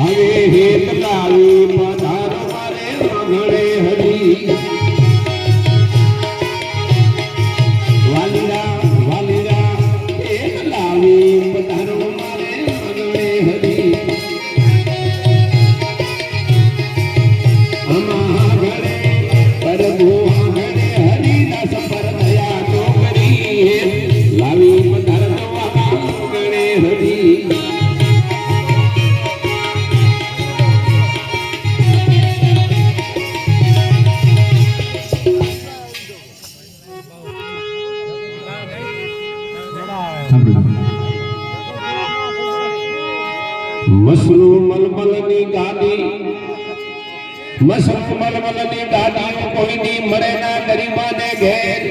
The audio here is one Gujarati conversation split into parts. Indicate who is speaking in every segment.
Speaker 1: Hare મસરૂ મલમલની ગાડી મસરૂ મલમલની ગાડીઓ કોઈની મળે ના ગરીબાને ઘેર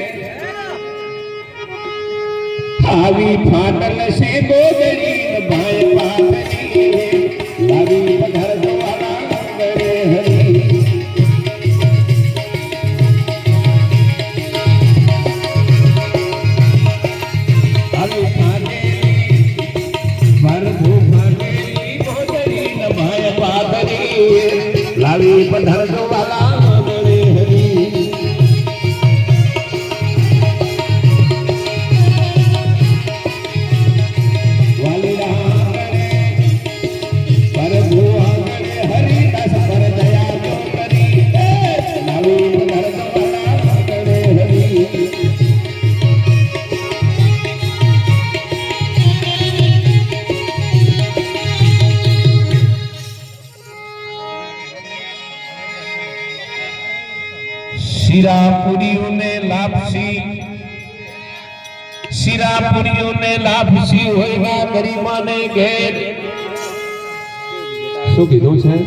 Speaker 1: આવી ફાટલ છે ગોદડી ભાઈ પાટલી લાવી પધાર શિરાપુરીઓને લાભસી શિરાપુરીઓને લાભસી હોય ગરીમાને ઘેર. શું કીધું છે?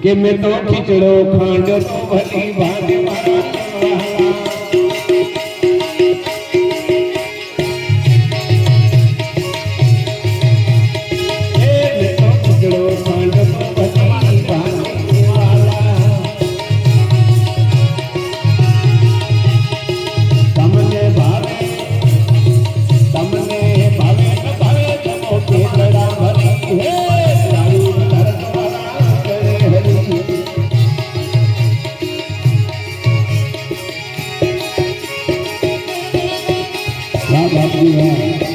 Speaker 1: કે મેં તો ખીચડો, ખાંડ ભલી ભાંડી Yeah, yeah, yeah.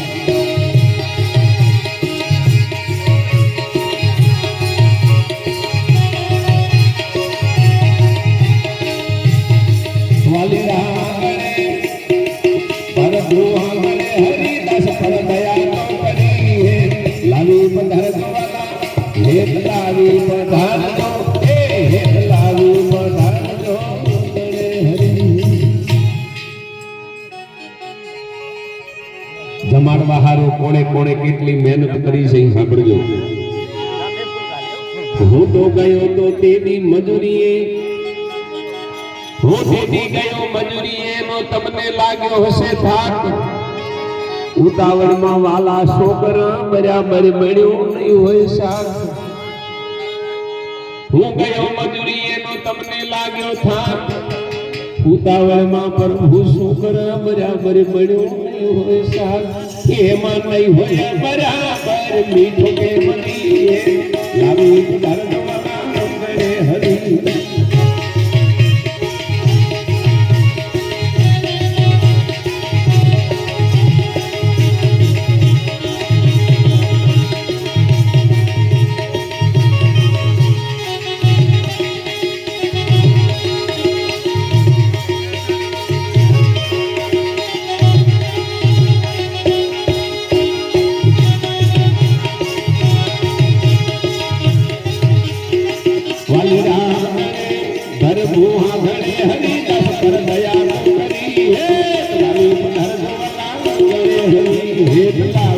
Speaker 1: જમાડવા હારું કોણે કોણે કેટલી મહેનત કરી છે સાંભળજો. હું તો ગયો તો તેની મજૂરીએ. હું તેની ગયો મજૂરીએ નો તમને લાગ્યો હશે થાક. ઉતાવળમાં વાલા છોકરા બરાબર મળ્યો નહીં હોય શાક. હું ગયો મજૂરીએ નો તમને લાગ્યો થાક. ઉતાવળમાં પ્રભુ છોકરા બરાબર મળ્યો એમાં નહીં હોય બરાબર મીઠું કે મળી દયા કરી. હે ધર્મ ધર્મ હે